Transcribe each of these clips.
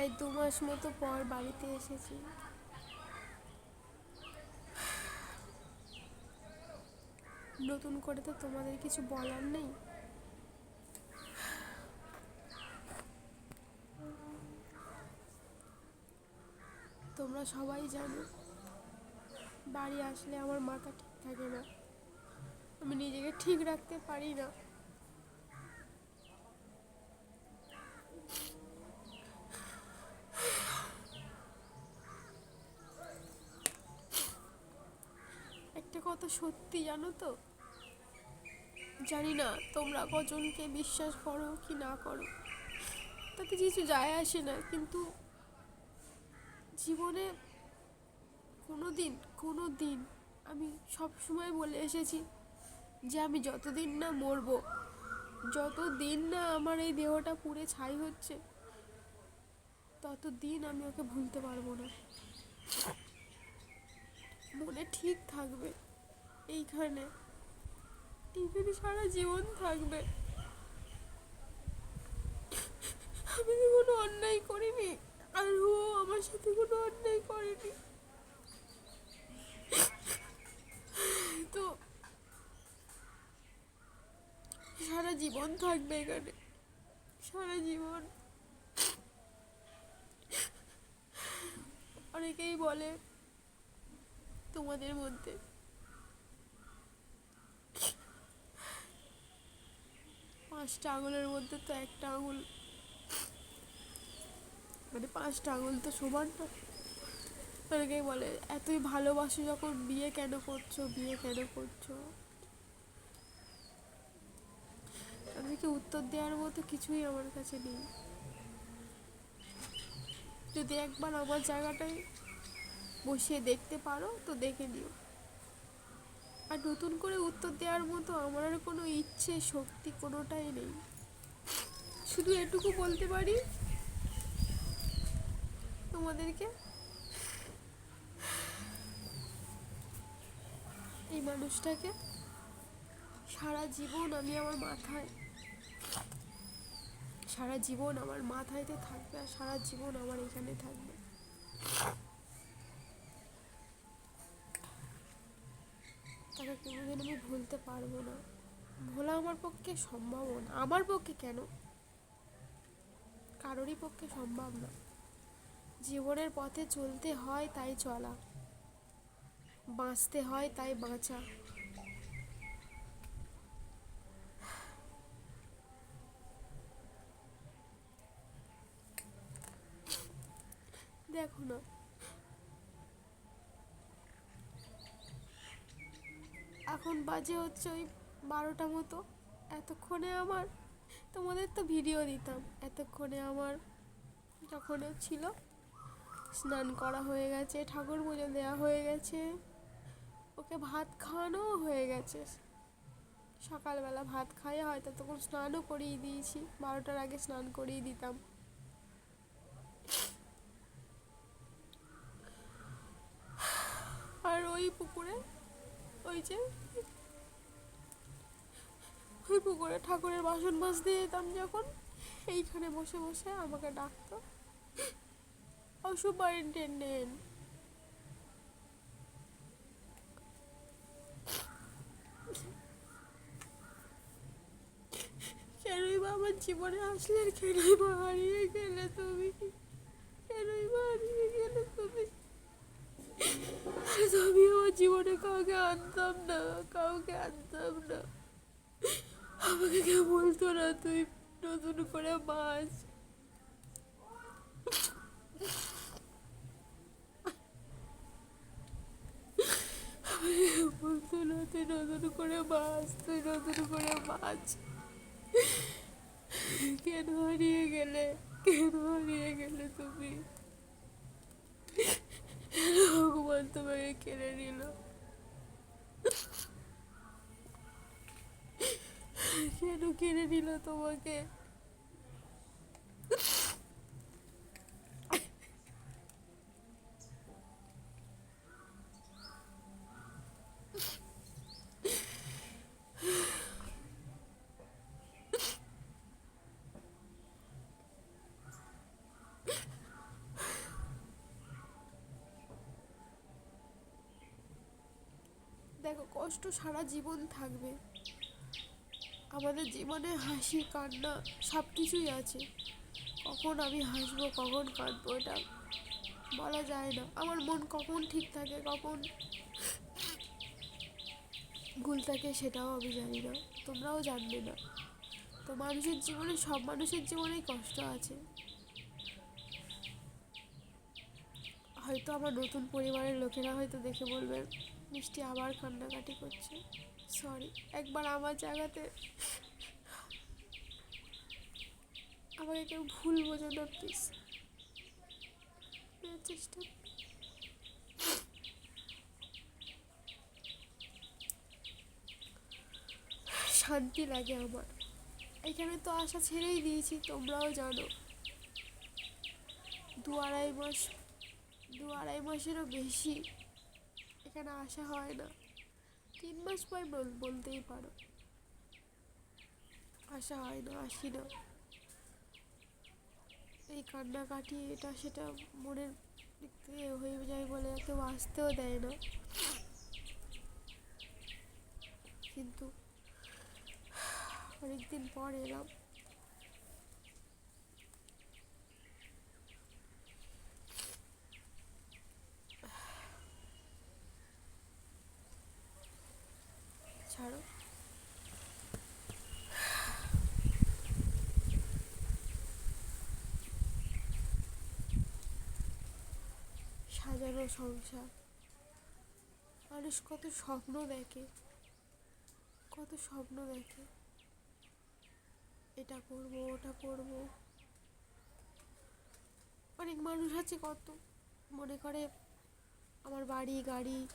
প্রায় দু মাস মতো পর বাড়িতে এসেছি। নতুন করে তো তোমাদের কিছু বলার নেই। তোমরা সবাই জানো, বাড়ি আসলে আমার মাথা ঠিক থাকে না। আমি নিজেকে ঠিক রাখতে পারি না একটা কথা সত্যি জানো তো? জানি না তোমরা কজনকে বিশ্বাস করো কি না করো। তাতে কিছু যায় আসে না, কিন্তু জীবনে কোনো দিন কোনো দিন আমি সব সময় বলে এসেছি যে আমি যতদিন না মরবো, যতদিন না আমার এই দেহটা পুড়ে ছাই হচ্ছে, ততদিন আমি ওকে ভুলতে পারব না। মনে ঠিক থাকবে। এইখানে এইখানে সারা জীবন থাকবে। আমি তো কোনো অন্যায় করিনি, আর ও আমার সাথে কোনো অন্যায় করেনি। তো সারা জীবন থাকবে এখানে। সারা জীবন। অনেকেই বলে তোমাদের মধ্যে পাঁচটা আঙুলের মধ্যে তো একটা আঙুল। মানে পাঁচটা আঙুল তো সমান না। অনেকেই বলে, এতই ভালোবাসো যখন বিয়ে কেন করছ, বিয়ে কেন করছ? তাদেরকে উত্তর দেওয়ার মতো কিছুই আমার কাছে নেই। যদি একবার আমার জায়গাটায় বসিয়ে দেখতে পারো, তো দেখে নিও। আর নতুন করে উত্তর দেওয়ার মতো আমার আর কোনো ইচ্ছে, শক্তি কোনোটাই নেই। শুধু এটুকু বলতে পারি, তোমাদেরকে এই মানুষটাকে সারা জীবন আমি আমার মাথায়, সারা জীবন আমার মাথায়তে থাকবে আর সারা জীবন আমার এখানে থাকবে। ভুলতে পারব না। ভোলা আমার পক্ষে সম্ভব না। আমার পক্ষে কেন? কারোরই পক্ষে সম্ভব না। জীবনের পথে চলতে হয় তাই চলা। বাঁচতে হয় তাই বাঁচা। দেখো না। এখন বাজে হচ্ছে ওই বারোটা মতো। এতক্ষণে আমার, তোমাদের তো ভিডিও দিতাম। এতক্ষণে আমার যখন ছিল, স্নান করা হয়ে গেছে, ঠাকুর পুজো দেওয়া হয়ে গেছে, ওকে ভাত খাওয়ানোও হয়ে গেছে। সকালবেলা ভাত খাইয়ে হয়তো তখন স্নানও করিয়ে দিয়েছি, বারোটার আগে স্নান করিয়ে দিতাম। আর ওই পুকুরে ওই যে ঠাকুরের বাসন মাজতে যেতাম যখন, এইখানে বসে বসে আমাকে ডাকতো সুপারিনটেন্ডেন্ট আমার জীবনে আসলে কেনই বা হারিয়ে গেলে তুমি কেনই বা হারিয়ে গেলে তুমি আমি আমার জীবনে কাউকে আনতাম না, কাউকে আনতাম না। আমাকে কেউ বলতো না, তুই নতুন করে বাঁচ বলতো না, তুই নতুন করে বাঁচ তুই নতুন করে বাঁচ কেন হারিয়ে গেলে, কেন হারিয়ে গেলে তুমি? ভগবান তোমাকে কেড়ে নিল? কেন কেড়ে নিল তোমাকে দেখো, কষ্ট সারা জীবন থাকবে। আমাদের জীবনে হাসি কান্না সব কিছুই আছে। কখন আমি হাসবো, কখন কাঁদবো, এটা বলা যায় না। আমার মন কখন ঠিক থাকে, কখন ভুল থাকে সেটাও আমি জানি না। তোমরাও জানবে না। তো মানুষের জীবনে, সব মানুষের জীবনেই কষ্ট আছে। হয়তো আমার নতুন পরিবারের লোকেরা হয়তো দেখে বলবে মিষ্টি আবার কান্নাকাটি করছে। সরি একবার আমার জায়গাতে আমাকে কেউ ভুল বোঝো না প্লিজ চেষ্টা। শান্তি লাগে আমার। এখানে তো আশা ছেড়েই দিয়েছি, তোমরাও জানো। দু আড়াই মাস, দু আড়াই মাসেরও বেশি এখানে আসা হয় না। তিন মাস পর বল- বলতেই পারো। আসা হয় না, আসি না। এই কান্নাকাটি, এটা সেটা মনের দিক থেকে হয়ে যায় বলে কেউ আসতেও দেয় না। কিন্তু অনেকদিন পর এলাম। সাজানো সংসার। মানুষ কত স্বপ্ন দেখে, কত স্বপ্ন দেখে। এটা করব, ওটা করব। অনেক মানুষ আছে কত, মনে করে আমার বাড়ি, গাড়ি,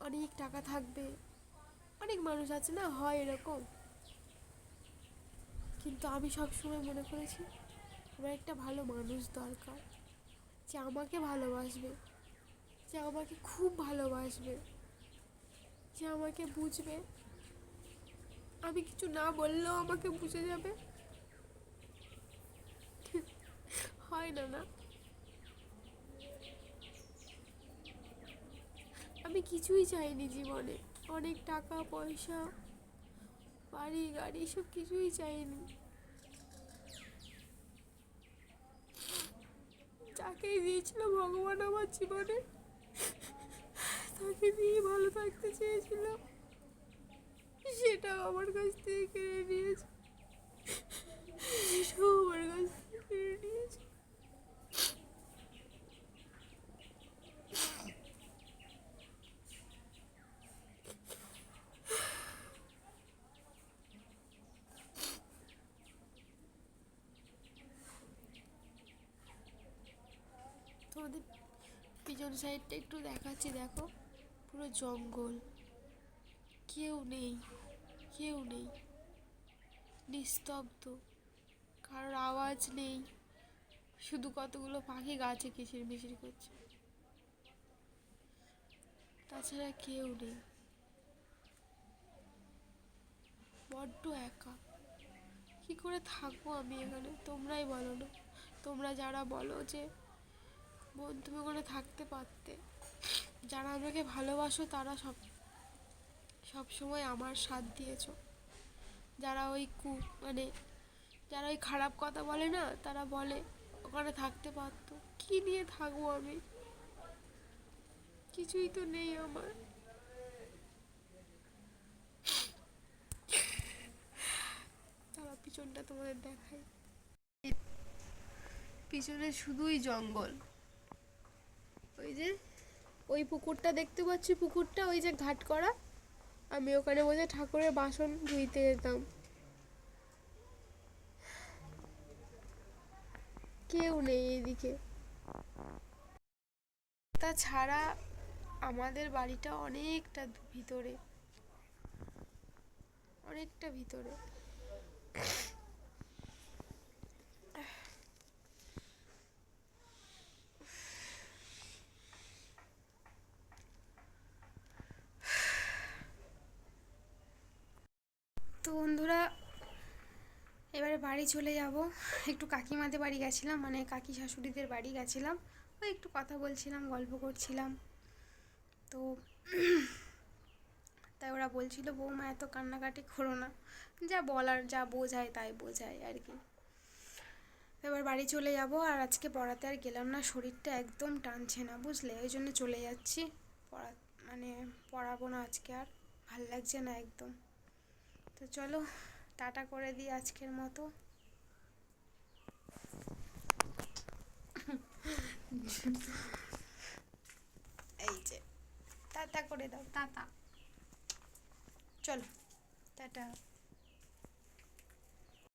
অনেক টাকা থাকবে। অনেক মানুষ আছে না, হয় এরকম। কিন্তু আমি সবসময় মনে করেছি, আমার একটা ভালো মানুষ দরকার। যে আমাকে ভালোবাসবে, যে আমাকে খুব ভালোবাসবে, যে আমাকে বুঝবে। আমি কিছু না বললেও আমাকে বুঝে যাবে। হয় না না। আমি কিছুই চাইনি জীবনে। অনেক টাকা, পয়সা, বাড়ি, গাড়ি, সব কিছুই চাইনি। যাকেই দিয়েছিল ভগবান আমার জীবনে। তাকে দিয়ে ভালো থাকতে চেয়েছিলাম। সেটাও আমার কাছ থেকে কেড়ে নিয়েছে। সেটাও আমার কাছ থেকে কেড়ে নিয়েছে তোমাদের পিছন সাইডটা একটু দেখাচ্ছি, দেখো। পুরো জঙ্গল। কেউ নেই কেউ নেই। নিস্তব্ধ, কারোর আওয়াজ নেই। শুধু কতগুলো পাখি গাছে কিচির মিচির করছে। তাছাড়া কেউ নেই। বড্ড একা। কি করে থাকব আমি এখানে? তোমরাই বলো না। তোমরা যারা বলো যে বোন তুমি ওখানে থাকতে পারতে। যারা আমাকে ভালোবাসো, তারা সব সব সময় আমার সাথ দিয়েছ। যারা ওই কু মানে যারা ওই খারাপ কথা বলে না, তারা বলে, ওখানে থাকতে পারতো। কি নিয়ে থাকব আমি? কিছুই তো নেই আমার। তারা পিছনটা তোমাদের দেখাই। পিছনে শুধুই জঙ্গল। ওই যে, ওই পুকুরটা দেখতে পাচ্ছি পুকুরটা, ওই যে ঘাট করা। আমি ওখানে বসে ঠাকুরের বাসন ধুইতে যেতাম। কেউ নেই এদিকে। তাছাড়া আমাদের বাড়িটা অনেকটা ভিতরে। অনেকটা ভিতরে তো বন্ধুরা এবারে বাড়ি চলে যাব। একটু কাকিমাদের বাড়ি গেছিলাম মানে কাকি শাশুড়িদের বাড়ি গেছিলাম। ওই একটু কথা বলছিলাম, গল্প করছিলাম। তো তাই ওরা বলছিল, বৌমা, এত কান্নাকাটি করো না। যা বলার, যা বোঝায়, তাই বোঝায় আর কি। এবার বাড়ি চলে যাব আর আজকে পড়াতে আর গেলাম না, শরীরটা একদম টানছে না, বুঝলে? ওই জন্য চলে যাচ্ছি। পড়া মানে পড়াবো না আজকে আর, ভালো লাগছে না একদম। তো চলো, টাটা করে দিই আজকের মতো। এই যে টাটা করে দাও টাটা চলো টাটা